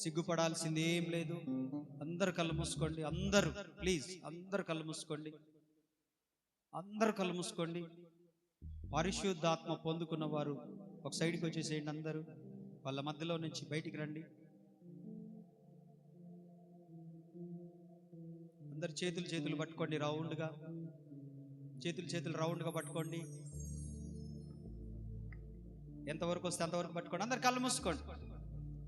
సిగ్గుపడాల్సింది ఏం లేదు. అందరు కళ్ళు మూసుకోండి. అందరూ ప్లీజ్ అందరు కళ్ళు మూసుకోండి. అందరు కళ్ళు మూసుకోండి. పరిశుద్ధాత్మ పొందుకున్న వారు ఒక సైడ్కి వచ్చేసేయండి అందరూ. వాళ్ళ మధ్యలో నుంచి బయటికి రండి. అందరు చేతులు చేతులు పట్టుకోండి రౌండ్గా. చేతులు చేతులు రౌండ్గా పట్టుకోండి. ఎంతవరకు వస్తే అంతవరకు పట్టుకోండి. అందరు కళ్ళు మూసుకోండి.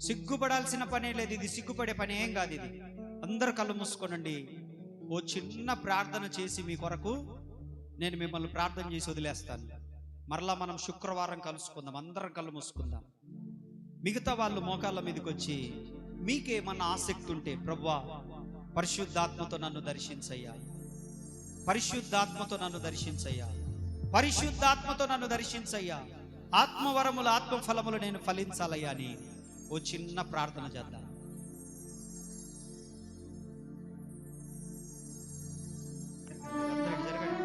సిగ్గుపడాల్సిన పనే లేదు ఇది సిగ్గుపడే పని ఏం కాదు ఇది. అందరు కళ్ళు మూసుకోనండి. ఓ చిన్న ప్రార్థన చేసి మీ కొరకు నేను మిమ్మల్ని ప్రార్థన చేసి వదిలేస్తాను. మరలా మనం శుక్రవారం కలుసుకుందాం అందరం కళ్ళు మూసుకుందాం. మిగతా వాళ్ళు మోకాళ్ళ మీదకి వచ్చి మీకేమన్నా ఆసక్తి ఉంటే ప్రవ్వా పరిశుద్ధాత్మతో నన్ను దర్శించయ్యా. పరిశుద్ధాత్మతో నన్ను దర్శించయ్యా. పరిశుద్ధాత్మతో నన్ను దర్శించయ్యా. ఆత్మవరములు ఆత్మఫలములు నేను ఫలించాలయ్యా అని ఓ చిన్న ప్రార్థన చేద్దాం. జరగండి.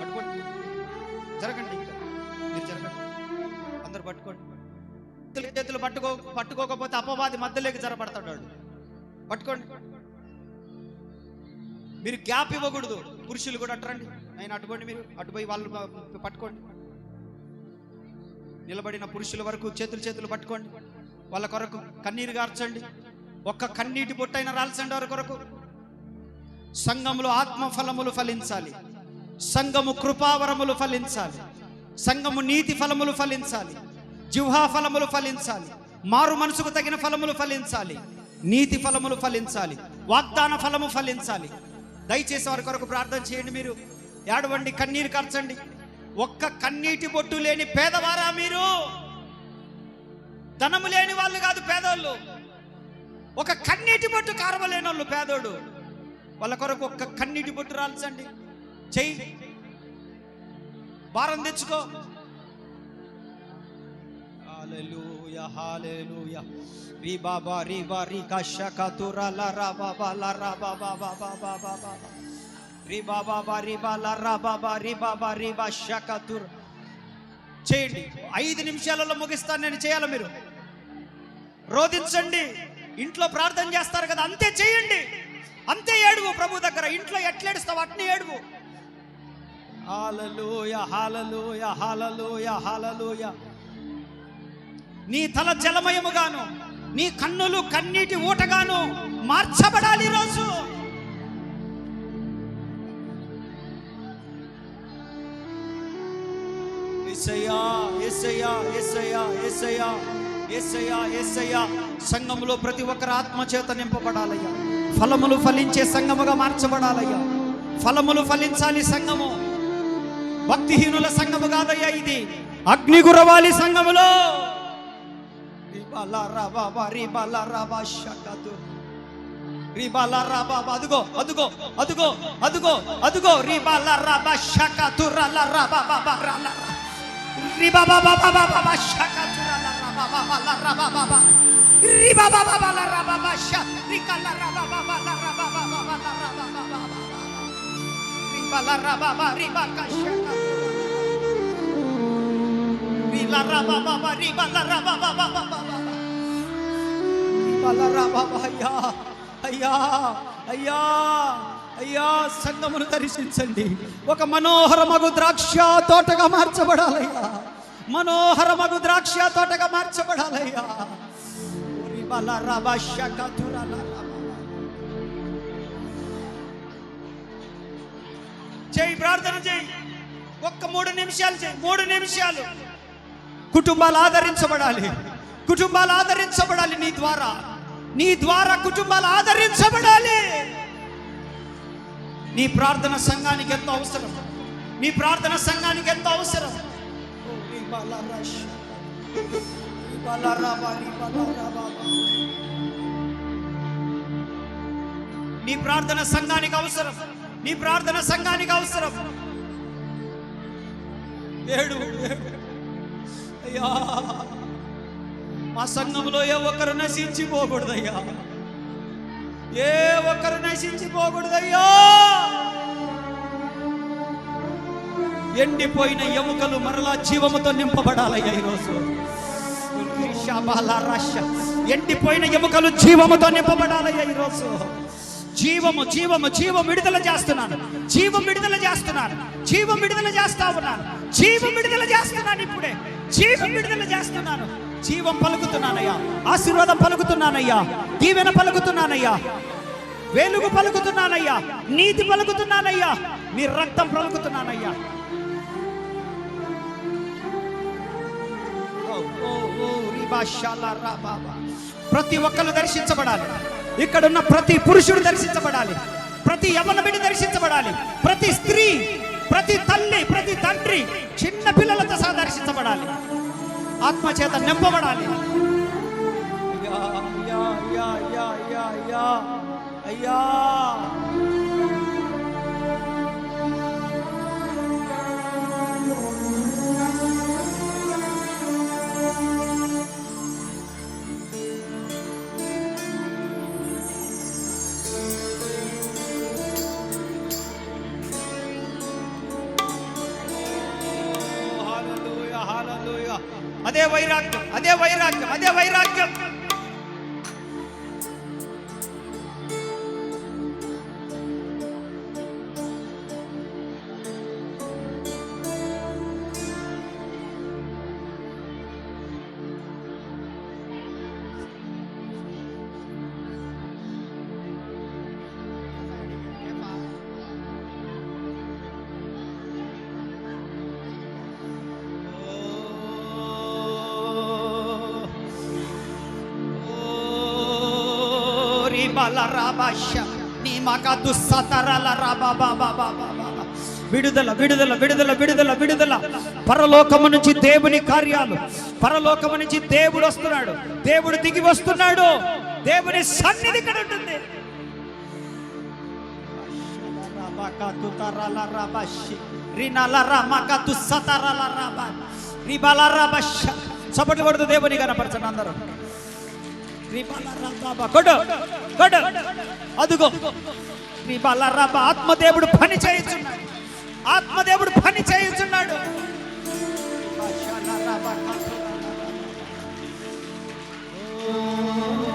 పట్టుకోండి. జరగండి ఇంకా. మీరు జరగండి. అందరు పట్టుకోండి. చేతులు పట్టుకో పట్టుకోకపోతే అపవాది మధ్యలోకి జరపడతాడు వాడు. పట్టుకోండి. మీరు గ్యాప్ ఇవ్వకూడదు. పురుషులు కూడా అట్టరండి ఆయన అటుకోండి మీరు. అటుపోయి వాళ్ళు పట్టుకోండి. నిలబడిన పురుషుల వరకు చేతులు చేతులు పట్టుకోండి. వాళ్ళ కొరకు కన్నీరు గార్చండి. ఒక్క కన్నీటి బొట్టైన రాల్చండి వారి కొరకు. సంఘములో ఆత్మ ఫలములు ఫలించాలి. సంఘము కృపావరములు ఫలించాలి. సంఘము నీతి ఫలములు ఫలించాలి. జిహ్వా ఫలములు ఫలించాలి. మారు మనసుకు తగిన ఫలములు ఫలించాలి. నీతి ఫలములు ఫలించాలి. వాగ్దాన ఫలము ఫలించాలి. దయచేసి వారి కొరకు ప్రార్థన చేయండి మీరు. ఏడవండి కన్నీరు కార్చండి. ఒక్క కన్నీటి బొట్టు లేని పేదవారా మీరు? ధనము లేని వాళ్ళు కాదు పేదోళ్ళు. ఒక కన్నీటి బొట్టు కారవలేని వాళ్ళు పేదోడు వాళ్ళ కొరకు ఒక్క కన్నీటి బొట్టు రాల్చండి. చెయ్యి. భారం తెచ్చుకో. రీ బాబా రీ బా రీ కషక తుర రా బాబా ల రా బాబా బాబా బాబా బాబా రీ బాబా బా రీ బాబా రీ బాబా బా చేయండి. ఐదు నిమిషాలలో ముగిస్తాను. నేను చేయాలి మీరు? రోధించండి. ఇంట్లో ప్రార్థన చేస్తారు కదా అంతే చేయండి. అంతే ఏడువు ప్రభు దగ్గర. ఇంట్లో ఎట్లేడుస్తావు అట్నే ఏడువు. హాలలోయ హాలలోయ హాలలోయ హాలలోయ. నీ తల జలమయముగాను నీ కన్నులు కన్నీటి ఊటగాను మార్చబడాలి రోజు ఏసయ్యా ఏసయ్యా ఏసయ్యా ఏసయ్యా ఏసయ్యా ఏసయ్యా. సంఘములో ప్రతి ఒక్కరు ఆత్మ నింపబడాలయ్యా. ఫలములు ఫలించే సంఘముగా మార్చబడాలయ్యా. ఫలములు ఫలించాలి సంఘము. భక్తిహీనుల సంఘము కాదయ్యా ఇది. అగ్ని గురవాలి సంఘములో. రాబాబా రిబాలా రాబా షకదు. రిబాలా రాబాబా అదుగో అదుగో అదుగో అదుగో అదుగో. రిబాలా రాబా బాబా రలా రాబాబా రలా రిబాబా బాబా బాబా షకదు రలా రాబాబా లా రాబాబా రిబాబా బాబా లా రాబాబా ష రికలా రాబాబా లా రాబాబా లా రాబాబా రిబాలా రాబాబా రిబాకా షకదు Rila raba baba riba la raba baba baba riba la raba అయ్యా అయ్యా అయ్యా అయ్యా సంగమును దర్శించండి ఒక మనోహరమగు ద్రాక్ష తోటగా మార్చబడాలయ్యా మనోహరమగు ద్రాక్ష తోటగా మార్చబడాలయ్యా. చేయి ప్రార్థన చేయి ఒక్క మూడు నిమిషాలు చేయి మూడు నిమిషాలు. కుటుంబాలు ఆదరించబడాలి. కుటుంబాలు ఆదరించబడాలి నీ ద్వారా. నీ ద్వారా కుటుంబాలు ఆదరించబడాలి. నీ ప్రార్థన సంఘానికి ఎంతో అవసరం. నీ ప్రార్థన సంఘానికి ఎంతో అవసరం. నీ ప్రార్థన సంఘానికి అవసరం. నీ ప్రార్థన సంఘానికి అవసరం. ఏడు అయ్యా మా సంఘంలో ఏ ఒక్కరు నశించిపోకూడదయ్యా. ఏ ఒక్కరు నశించిపోకూడదయ్యా. ఎండిపోయిన ఎముకలు మరలా జీవముతో నింపబడాలయ్యా ఈరోజు. ఎండిపోయిన ఎముకలు జీవముతో నింపబడాలయ్యా ఈరోజు. జీవము జీవము జీవం విడుదల చేస్తున్నాను. జీవం విడుదల చేస్తున్నాను. జీవం విడుదల చేస్తా ఉన్నాను. జీవం విడుదల చేస్తున్నాను ఇప్పుడే. జీవం విడుదల చేస్తున్నాను. జీవం పలుకుతున్నానయ్యా. ఆశీర్వాదం పలుకుతున్నానయ్యా. దీవెన పలుకుతున్నానయ్యా. వెలుగు పలుకుతున్నానయ్యా. నీతి పలుకుతున్నానయ్యా. నీ రక్తం పలుకుతున్నానయ్యా. ప్రతి ఒక్కరు దర్శించబడాలి. ఇక్కడున్న ప్రతి పురుషుడు దర్శించబడాలి. ప్రతి యవన బిడ్డ దర్శించబడాలి. ప్రతి స్త్రీ ప్రతి తల్లి ప్రతి తండ్రి చిన్న పిల్లలతో సహా దర్శించబడాలి. ఆత్మచేత నింపబడాలి. అయ్యా, அதே வைராக்கியம் அதே வைராக்கியம் அதே வைராக்கியம். ఓరి బలరాబాష నీ మగదు సతరల విడుదల విడుదల విడుదల విడుదల విడుదల పరలోకము నుంచి దేవుని కార్యాలు పరలోకము నుంచి దేవుడు వస్తున్నాడు దేవుడు దిగి వస్తున్నాడు దేవుని సన్నిధి ఇక్కడ ఉంటుంది చప్పట్లు కొడుతూ దేవుని కనపరచండి అందరూ కొడు అదుగో. నీ రిబలరబ. ఆత్మదేవుడు పని చేయుచున్నాడు. ఆత్మదేవుడు పని చేయుచున్నాడు. Oh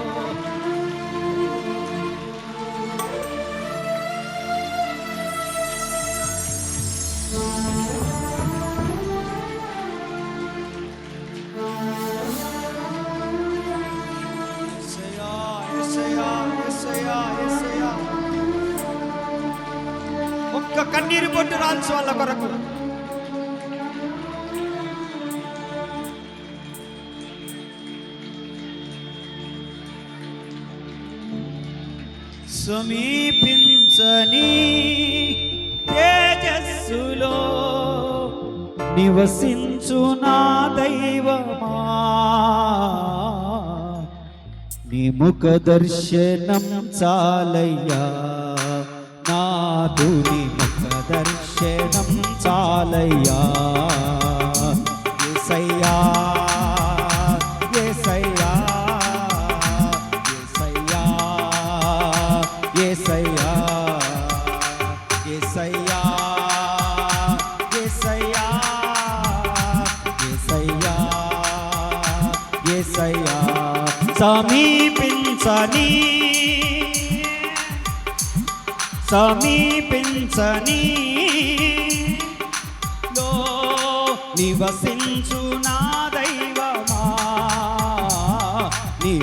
కన్నీరు వాళ్ళ కొరకు. సమీపించని తేజస్సులో నివసించు నా దైవమా. నీ ముఖ దర్శనం చాలయ్యా. నాదు నీ ముఖ దర్శనం చాలయ్యా. ఎసయ్యా యేసయ్యా యేసయ్యా యేసయ్యా యేసయ్యా యేసయ్యా యేసయ్యా యేసయ్యా సమీపించని నివసించని లో నివసించు నా దైవమా. నీ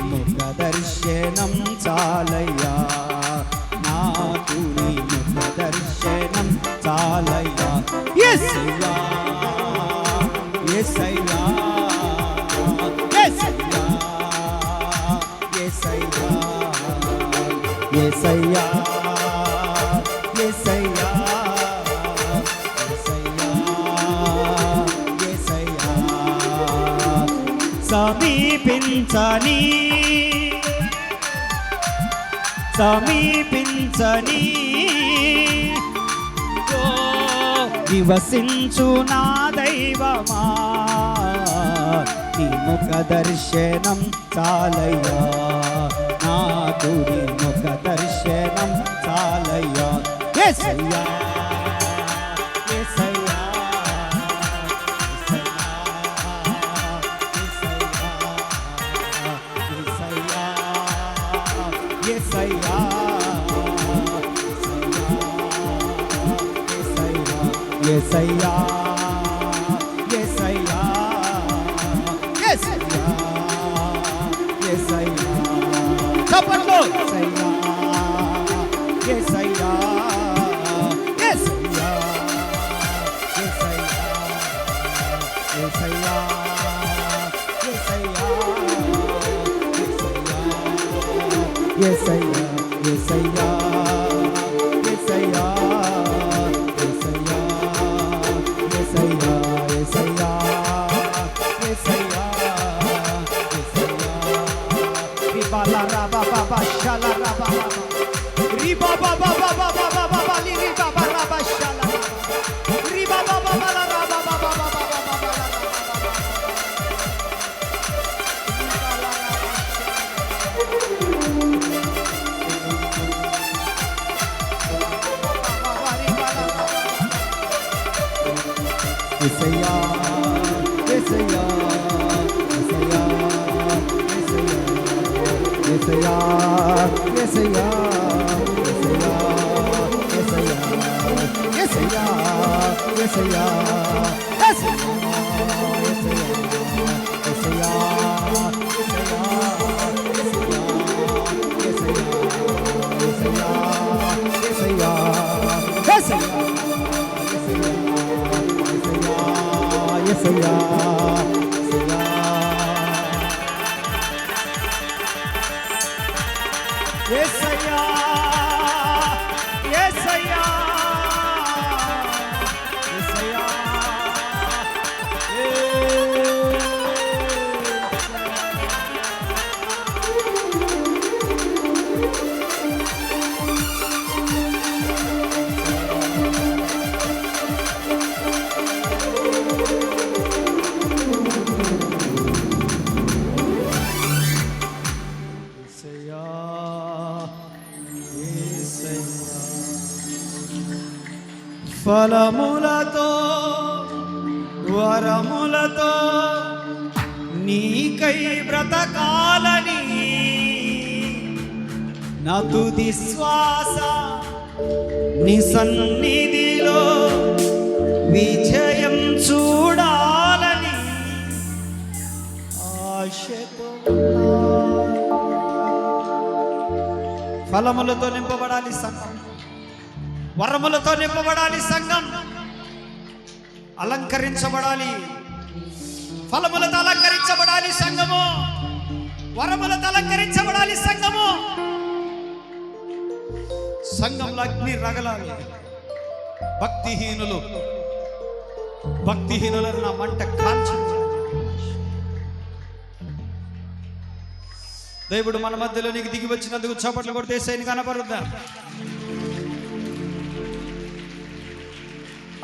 సమీపించని సమీపించని. నివసించు నా దైవమా ముఖ దర్శనం చాలయ్యా. నా గురి ముఖ దర్శనం చాలయ్యా. యేసయ్యా యేసయ్యా 谁呀、రిబాలా రాబా బాబా షాలా రాబా బాబా రిబా బాబా బాబా బాబా బాబా లి రిబా బాబా రాబా షాలా எசையா எசையா எசையா எசையா எசையா எசையா எசையா எசையா బలములతో వరములతో నీకై బ్రతకాలని నా తుది శ్వాస నీ సన్నిధిలో విజయం చూడాలని ఆశతో. ఫలములతో నింపబడాలి సంఘం వరములతో నింపబడాలి సంఘం. అలంకరించబడాలి. ఫలములతో అలంకరించబడాలి సంఘము. వరములతో అలంకరించబడాలి సంఘము. సంఘంలో అగ్ని రగలాలి. భక్తిహీనులు భక్తిహీనులను నా మంట కాల్చి దేవుడు మన మధ్యలో నీకు దిగి వచ్చినందుకు చప్పట్లు కొడితే సైని కనపడుద్దా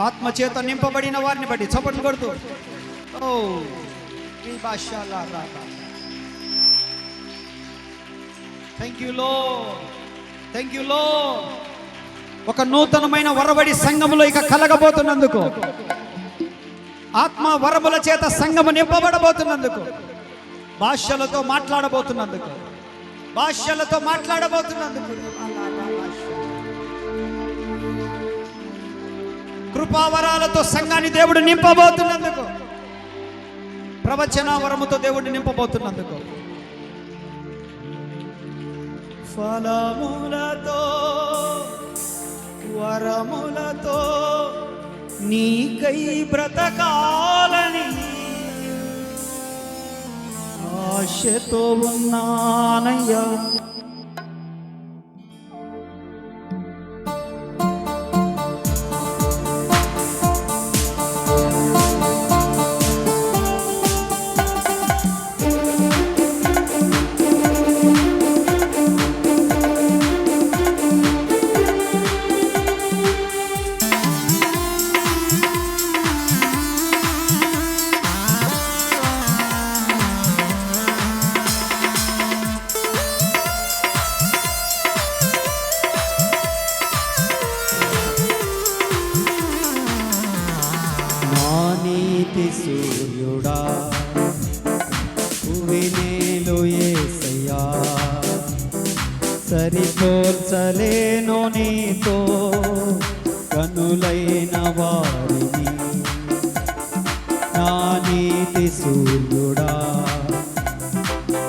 ఆత్మ చేత నింపబడిన వారిని బట్టి చప్పట్లు కొడుతూ. ఓ ఈ భాషాల థ్యాంక్ యూ లో థ్యాంక్ యూ లో ఒక నూతనమైన వరబడి సంఘములో ఇక కలగబోతున్నందుకు. ఆత్మ వరముల చేత సంఘము నింపబడబోతున్నందుకు. భాషలతో మాట్లాడబోతున్నందుకు. భాషలతో మాట్లాడబోతున్నందుకు. కృపావరాలతో సంఘాన్ని దేవుడు నింపబోతున్నందుకు ప్రవచన వరముతో దేవుడు నింపబోతున్నందుకు. ఫలములతో వరములతో నీకై బ్రతకాలని ఆశతో ఉన్నానయ్యా.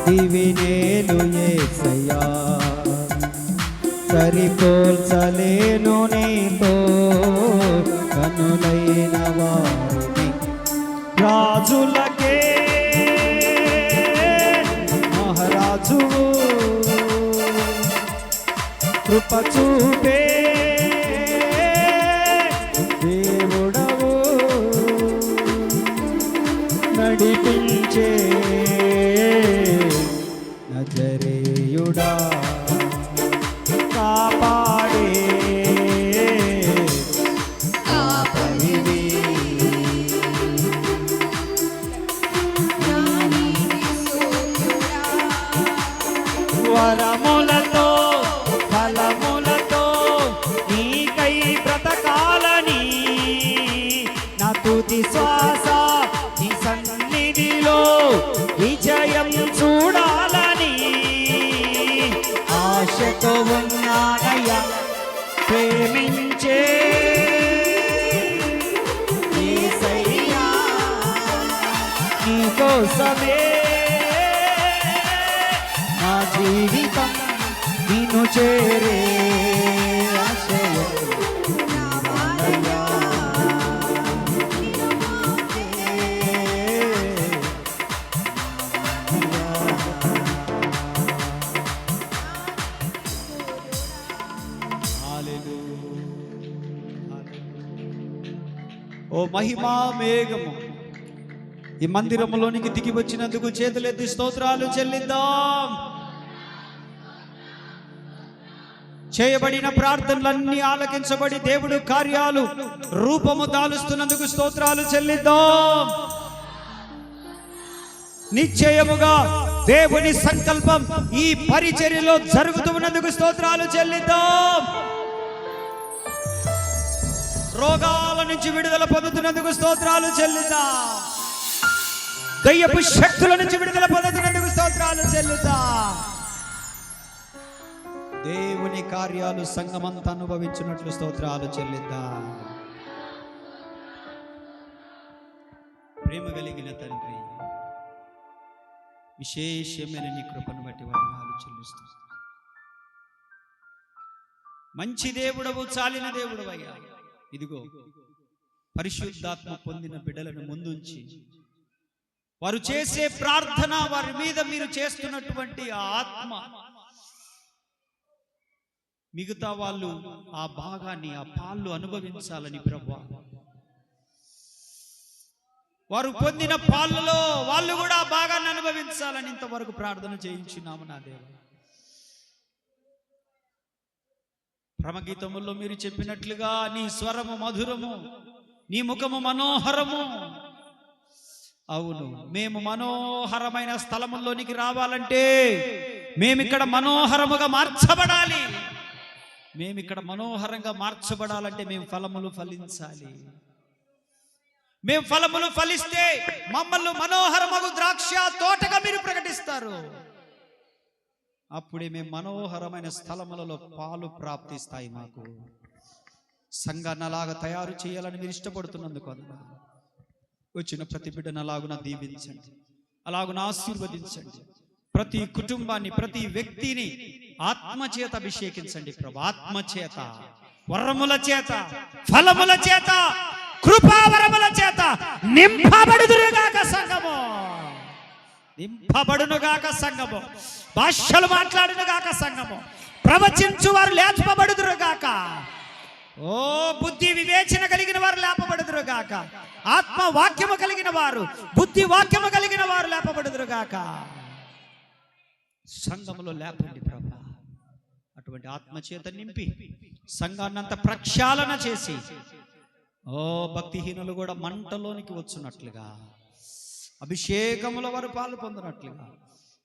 దివినేలు ఏసయ్యా. సరిపోల్చలేను నీతో కనులైన వారిని. రాజులకే మహారాజు కృప చూపే చేరే. ఓ మహిమా మేఘము. ఈ మందిరంలోనికి దిగి వచ్చినందుకు చేతులెత్తి స్తోత్రాలు చెల్లిద్దాం. చేయబడిన ప్రార్థనలన్నీ ఆలకించబడి దేవుడు కార్యాలు రూపము దాలుస్తున్నందుకు స్తోత్రాలు చెల్లిద్దాం. నిశ్చయముగా దేవుని సంకల్పం ఈ పరిచర్యలో జరుగుతున్నందుకు స్తోత్రాలు చెల్లిద్దాం. రోగాల నుంచి విడుదల పొందుతున్నందుకు స్తోత్రాలు చెల్లిద్దాం. దయ్యపు శక్తుల నుంచి విడుదల పొందుతున్నందుకు స్తోత్రాలు చెల్లిద్దాం. దేవుని కార్యాలు సంగమంతా అనుభవించినట్లు స్తోత్రాలు చెల్లిద్దాం. ప్రేమ కలిగిన తండ్రి విశేషమైన నీ కృపను బట్టి వందనాలు చెల్లిస్తూ మంచి దేవుడవు చాలిన దేవుడవు అయ్యా ఇదిగో పరిశుద్ధాత్మ పొందిన బిడ్డలను ముందుంచి వారు చేసే ప్రార్థన వారి మీద మీరు చేస్తున్నటువంటి ఆత్మ మిగతా వాళ్ళు ఆ భాగాన్ని ఆ పాళ్ళు అనుభవించాలని ప్రభు. వారు పొందిన పాళ్ళలో వాళ్ళు కూడా ఆ భాగాన్ని అనుభవించాలని ఇంతవరకు ప్రార్థన చేయించున్నాము నా దేవ. ప్రమగీతముల్లో మీరు చెప్పినట్లుగా నీ స్వరము మధురము నీ ముఖము మనోహరము. అవును మేము మనోహరమైన స్థలముల్లోనికి రావాలంటే మేమిక్కడ మనోహరముగా మార్చబడాలి. మేము ఇక్కడ మనోహరంగా మార్చబడాలంటే మేము ఫలములు ఫలించాలి. మేము ఫలములు ఫలిస్తే మమ్మల్ని మనోహరమగు ద్రాక్ష తోటగా మీరు ప్రకటిస్తారు. అప్పుడే మేము మనోహరమైన స్థలములలో పాలు ప్రాప్తిస్తాయి మాకు. సంఘాన్ని అలాగా తయారు చేయాలని మీరు ఇష్టపడుతున్నందుకు అందులో వచ్చిన ప్రతి బిడ్డను అలాగున దీవించండి. అలాగున ఆశీర్వదించండి. ప్రతి కుటుంబాన్ని ప్రతి వ్యక్తిని ఆత్మచేత అభిషేకించండి ప్రభు. ఆత్మచేత. వరముల చేత. ఫలముల చేత. కృపావరముల చేత. నింపబడుదురుగాక సంగము నింపబడునుగాక సంగము భాషలు మాట్లాడునుగాక సంగము ప్రవచించు వారు లేచపబడుదురుగాక ఓ బుద్ధి వివేచన కలిగిన వారు లేపబడుదురుగాక. ఆత్మ వాక్యము కలిగిన వారు బుద్ధి వాక్యము కలిగిన వారు లేపబడుదురుగాక. సంఘములో లేపండి ప్రభు. అటువంటి ఆత్మచేత నింపి సంఘాన్నంత ప్రక్షాళన చేసి ఓ భక్తిహీనులు కూడా మంటలోనికి వచ్చున్నట్లుగా అభిషేకముల వారు పాలు పొందినట్లుగా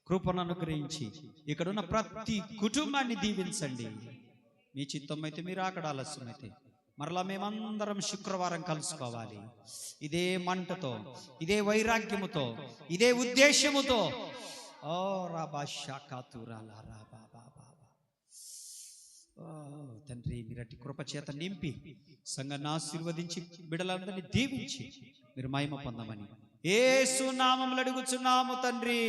కృపను అనుగ్రహించి ఇక్కడున్న ప్రతి కుటుంబాన్ని దీవించండి. మీ చిత్తం అయితే మీరు అక్కడ అయితే మరలా మేమందరం శుక్రవారం కలుసుకోవాలి. ఇదే మంటతో ఇదే వైరాగ్యముతో ఇదే ఉద్దేశముతో. ఓ రాబా శాఖాతురాల రాబా. తండ్రి మీరటి కృప చేత నింపి సంఘాన్ని ఆశీర్వదించి బిడలందరినీ దీవించి మీరు మహిమ పొందమని. ఏ సునామములు అడుగుచున్నాము తండ్రి.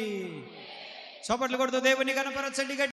చప్పట్లు కొడుతూ దేవుని కనపరచండి